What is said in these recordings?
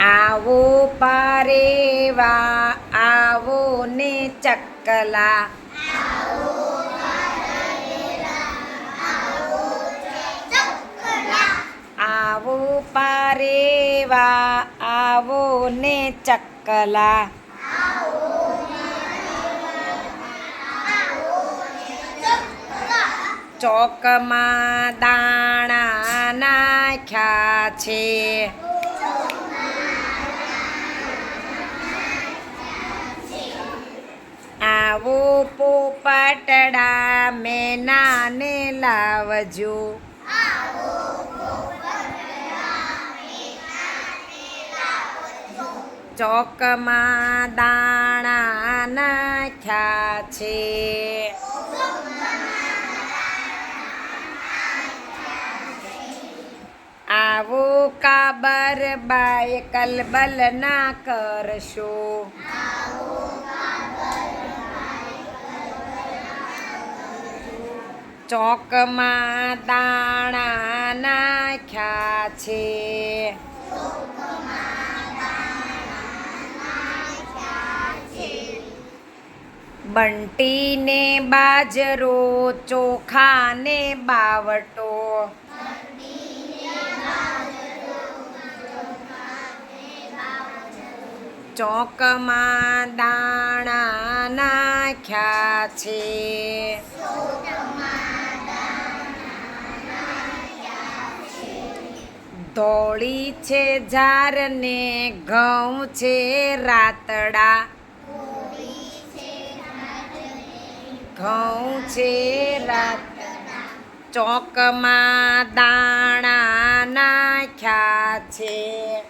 આવો પારેવા આવો ને ચકલા. આવો પારેવા આવો ને ચકલા. ચોકમાં દાણા નાખ્યા છે આવો પોપટડા મેનાને લાવજો. ચોકમાં દાણા નાખ્યા છે. આવો કાબર બાય કલબલ ના કરશો. ચોકમાં દાણા નાખ્યા છે. બંટીને બાજરો ચોખાને બાવટો. ચોકમાં દાણા નાખ્યા છે. ધોળી છે ઝારને ઘઉં છે રાતડા. ઘઉં છે રાત ચોકમાં દાણા નાખ્યા છે.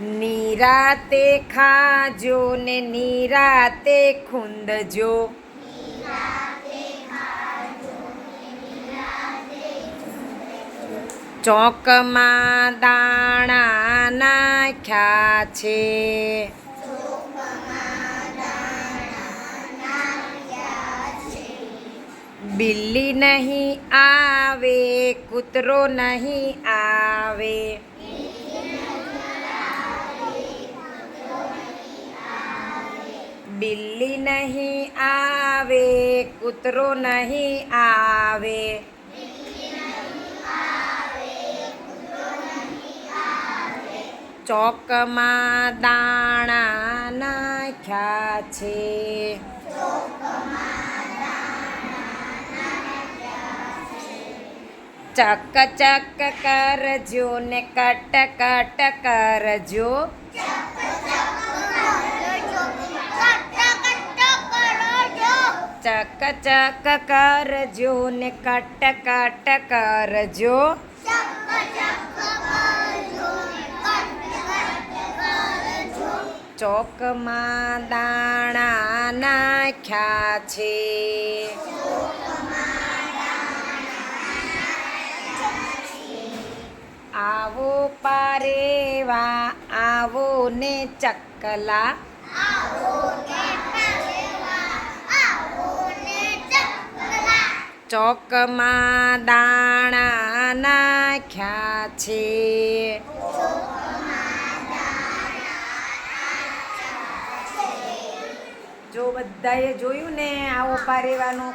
નિરાતે ખાજો ને નિરાતે ખૂંદજો. ચોકમાં દાણા નાખ્યા છે. બિલ્લી નહીં આવે, કૂતરો નહીં આવે. બિલ્લી નહીં આવે, કૂતરો નહીં આવે. ચોકમાં દાણા નાખ્યા છે. ચક ચક કરજો ને કટ કટ કરજો. ચક ચક કરજો ને કટ કટ કરજો. ચોકમાં દાણા નાખ્યા છે. આવો પારેવા આવો ને ચકલા. ચોકમાં દાણા નાખ્યા છે. બધાએ જોયું ને આવો પારેવાનો